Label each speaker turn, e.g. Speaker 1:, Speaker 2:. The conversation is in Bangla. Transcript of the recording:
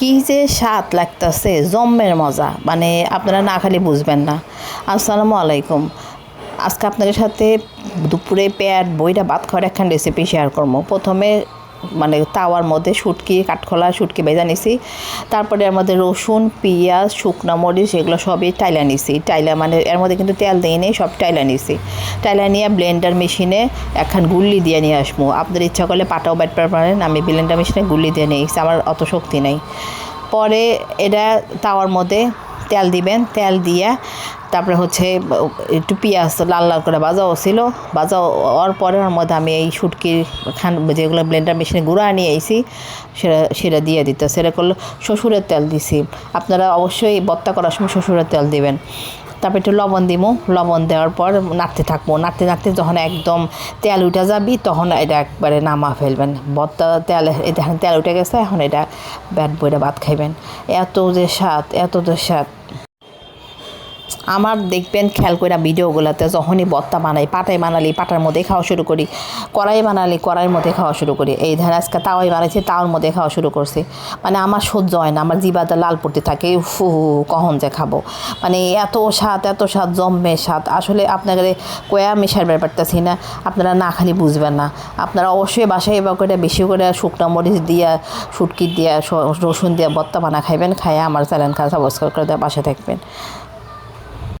Speaker 1: কী যে স্বাদ লাগতেছে, জম্মের মজা। মানে আপনারা না খালি বুঝবেন না। আসসালামু আলাইকুম। আজকে আপনাদের সাথে দুপুরে পেয়ার বইটা ভাত খাওয়ার একখান রেসিপি শেয়ার করব। প্রথমে মানে তাওয়ার মধ্যে শুটকি, কাঠখোলা, শুটকি ভেজা নিছি। তারপরে এর মধ্যে রসুন, পেঁয়াজ, শুকনো মরিচ, এগুলো সবই টাইলা নিছি। টাইলা মানে এর মধ্যে কিন্তু তেল দিই নেই, সব টাইলা নিছি। টাইলা নিয়ে ব্লেন্ডার মেশিনে একখান গুল্লি দিয়ে নিয়ে আসব। আপনাদের ইচ্ছা করলে পাটাও বাটতে পারেন, আমি ব্লেন্ডার মেশিনে গুল্লি দিয়ে নিয়ে আমার অত শক্তি নেই। পরে এটা তাওয়ার মধ্যে তেল দিবেন, তেল দিয়ে তারপরে হচ্ছে, একটু পেঁয়াজ লাল লাল করে বাজাও ছিল। বাজা হওয়ার পরে ওর মধ্যে আমি এই শুটকির খান, যেগুলো ব্লেন্ডার মেশিনে গুঁড়া নিয়ে এসেছি সেটা সেটা দিয়ে দিতে। সেটা করলে শ্বশুরের তেল দিছি। আপনারা অবশ্যই বত্তা করার সময় শ্বশুরের তেল দিবেন। তারপর একটু লবণ দিব লবণ দেওয়ার পর নাড়তে থাকব। নাড়তে নাড়তে যখন একদম তেল উঠে যাবি, তখন এটা একবারে নামা ফেলবেন। বত্তা তেল এখানে তেল উঠে গেছে, এখন এটা ব্যাট বইটা ভাত খাইবেন। এত যে স্বাদ, এত যে স্বাদ। আমার দেখবেন খেয়াল করে ভিডিওগুলোতে যখনই বত্তা বানাই, পাটাই বানালি, পাটার মধ্যে খাওয়া শুরু করি, কড়াই বানালি, কড়াইয়ের মধ্যে খাওয়া শুরু করি। এই ধান আজকে তাওয়াই বানাইছি, তাওয়ার মধ্যে খাওয়া শুরু করছি। মানে আমার সহ্য হয় না, আমার জিবাটা লাল পড়তে থাকে ফু কখন যে খাব। মানে এত স্বাদ এত স্বাদ, জম্মে স্বাদ। আসলে আপনাদের কয়া মিশার ব্যাপারটাছি না, আপনারা না খালি বুঝবেন না। আপনারা অবশ্যই বাসায় এবার করে বেশি করে শুকনো মরিচ দিয়া, শুটকি দিয়া রসুন দিয়া বত্তা বানা খাইবেন, খাইয়া আমার চ্যানেল সাবস্ক্রাইব করে দেওয়া বাসায় থাকবেন।